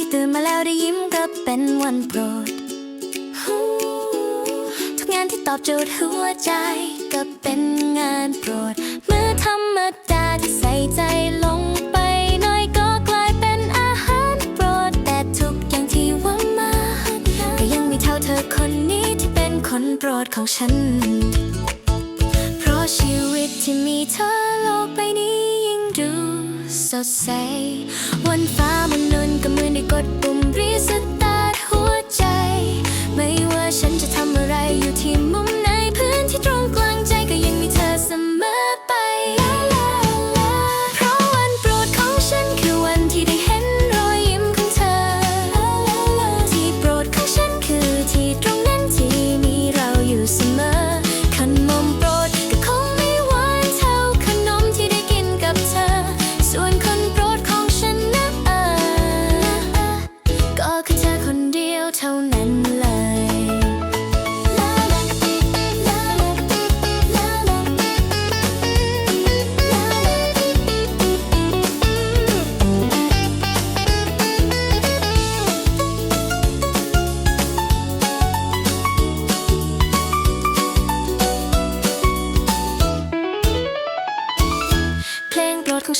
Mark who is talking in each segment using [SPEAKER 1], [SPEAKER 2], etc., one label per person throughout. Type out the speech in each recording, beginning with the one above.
[SPEAKER 1] ที่ตื่นมาแล้วได้ยิ้มก็เป็นวันโปรด ทุกงานที่ตอบโจทย์หัวใจก็เป็นงานโปรด เมื่อธรรมดาที่ใส่ใจลงไปหน่อยก็กลายเป็นอาหารโปรด แต่ทุกอย่างที่ว่ามาก็ยังมีเท่าเธอคนนี้ที่เป็นคนโปรดของฉัน เพราะชีวิตที่มีเธอโลกใบนี้ยิ่งดูสดใสวันฟ้า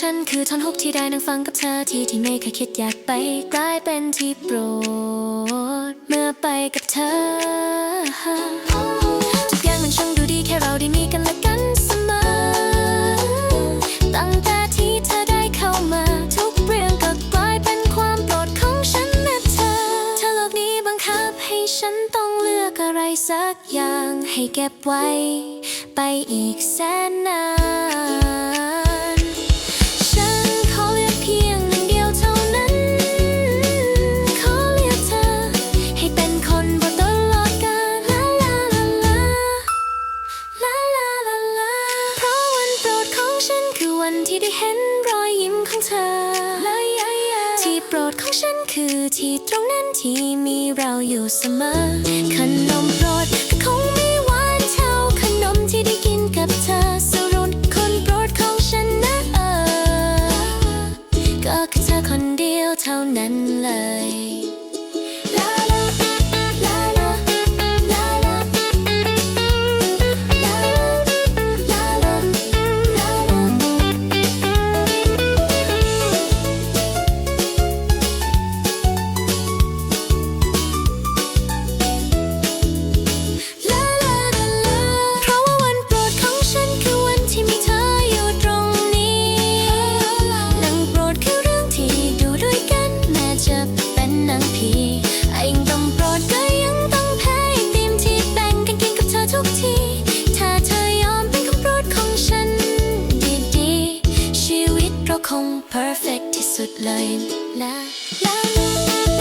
[SPEAKER 1] ฉันคือท่อนฮุกที่ได้นั่งฟังกับเธอที่ที่ไม่เคยคิดอยากไปกลายเป็นที่โปรด เมื่อไปกับเธอ ทุกอย่างมันช่างดูดีแค่เราได้มีกันและกันเสมอ ตั้งแต่ที่เธอได้เข้ามาทุกเรื่องก็กลายเป็นความโปรดของฉันนะเธอ เธอโลกนี้บังคับให้ฉันต้องเลือกอะไรสักอย่างให้เก็บไว้ ไปอีกแสนนาน ยิ้มของเธอ ที่โปรดของฉันคือที่ตรงนั้นที่มีเราอยู่เสมอ ขนมโปรดก็คงไม่หวานเท่าขนมที่ได้กินกับเธอสรุปคนโปรดของฉันนะเออก็คือเธอคนเดียวเท่านั้นเลย สุดเลยนะยัง